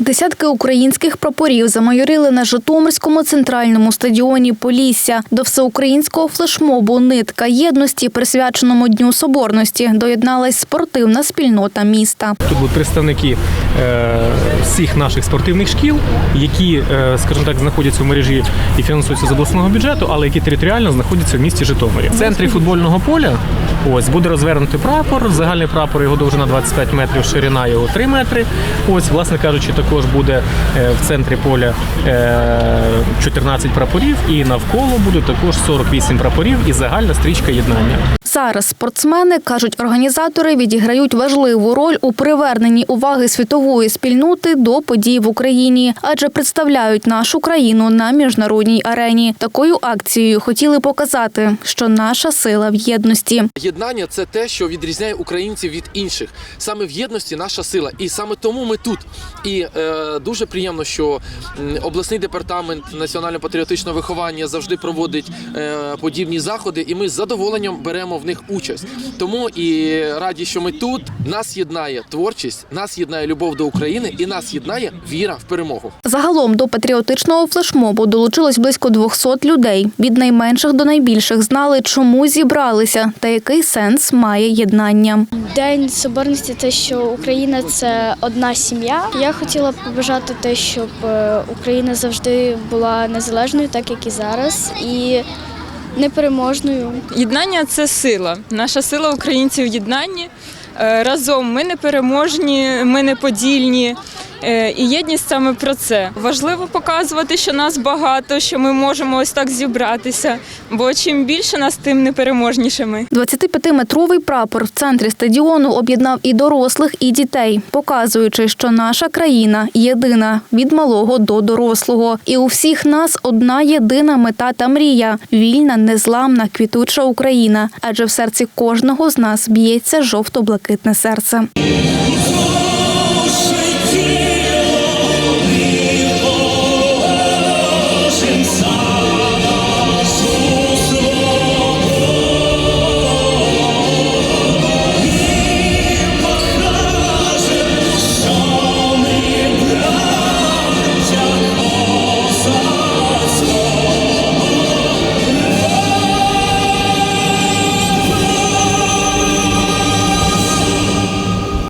Десятки українських прапорів замайорили на Житомирському центральному стадіоні Полісся. До всеукраїнського флешмобу Нитка єдності, присвяченому Дню Соборності, доєдналась спортивна спільнота міста. Тут будуть представники е, всіх наших спортивних шкіл, які, е, скажімо так, знаходяться в мережі і фінансуються з обласного бюджету, але які територіально знаходяться в місті Житомирі. В центрі футбольного поля ось буде розвернутий прапор. Загальний прапор його довжина 25 метрів, ширина його 3 метри. Ось, власне кажучи, також буде е, в центрі поля е, 14 прапорів, і навколо буде також 48 прапорів і загальна стрічка єднання. Зараз спортсмени, кажуть організатори, відіграють важливу роль у приверненні уваги світової спільноти до подій в Україні, адже представляють нашу країну на міжнародній арені. Такою акцією хотіли показати, що наша сила в єдності. Єднання це те, що відрізняє українців від інших. Саме в єдності наша сила, і саме тому ми тут. І е, дуже приємно, що обласний департамент національно-патріотичного виховання завжди проводить е, подібні заходи, і ми з задоволенням беремо в них участь. Тому і раді, що ми тут. Нас єднає творчість, нас єднає любов до України, і нас єднає віра в перемогу. Загалом до патріотичного флешмобу долучилось близько 200 людей. Від найменших до найбільших знали, чому зібралися та який сенс має єднання. День соборності те, що Україна це одна сім'я. Я хотіла б побажати те, щоб е, Україна завжди була незалежною, так як і зараз, і непереможною. Єднання це сила. Наша сила українців в єднанні. Е, Разом ми не переможні, ми не подільні. Е, І єдність саме про це. Важливо показувати, що нас багато, що ми можемо ось так зібратися. Бо чим більше нас, тим непереможнішими. 25-метровий прапор в центрі стадіону об'єднав і дорослих, і дітей, показуючи, що наша країна єдина від малого до дорослого. І у всіх нас одна єдина мета та мрія вільна, незламна, квітуча Україна. Адже в серці кожного з нас б'ється жовто-блакитне серце.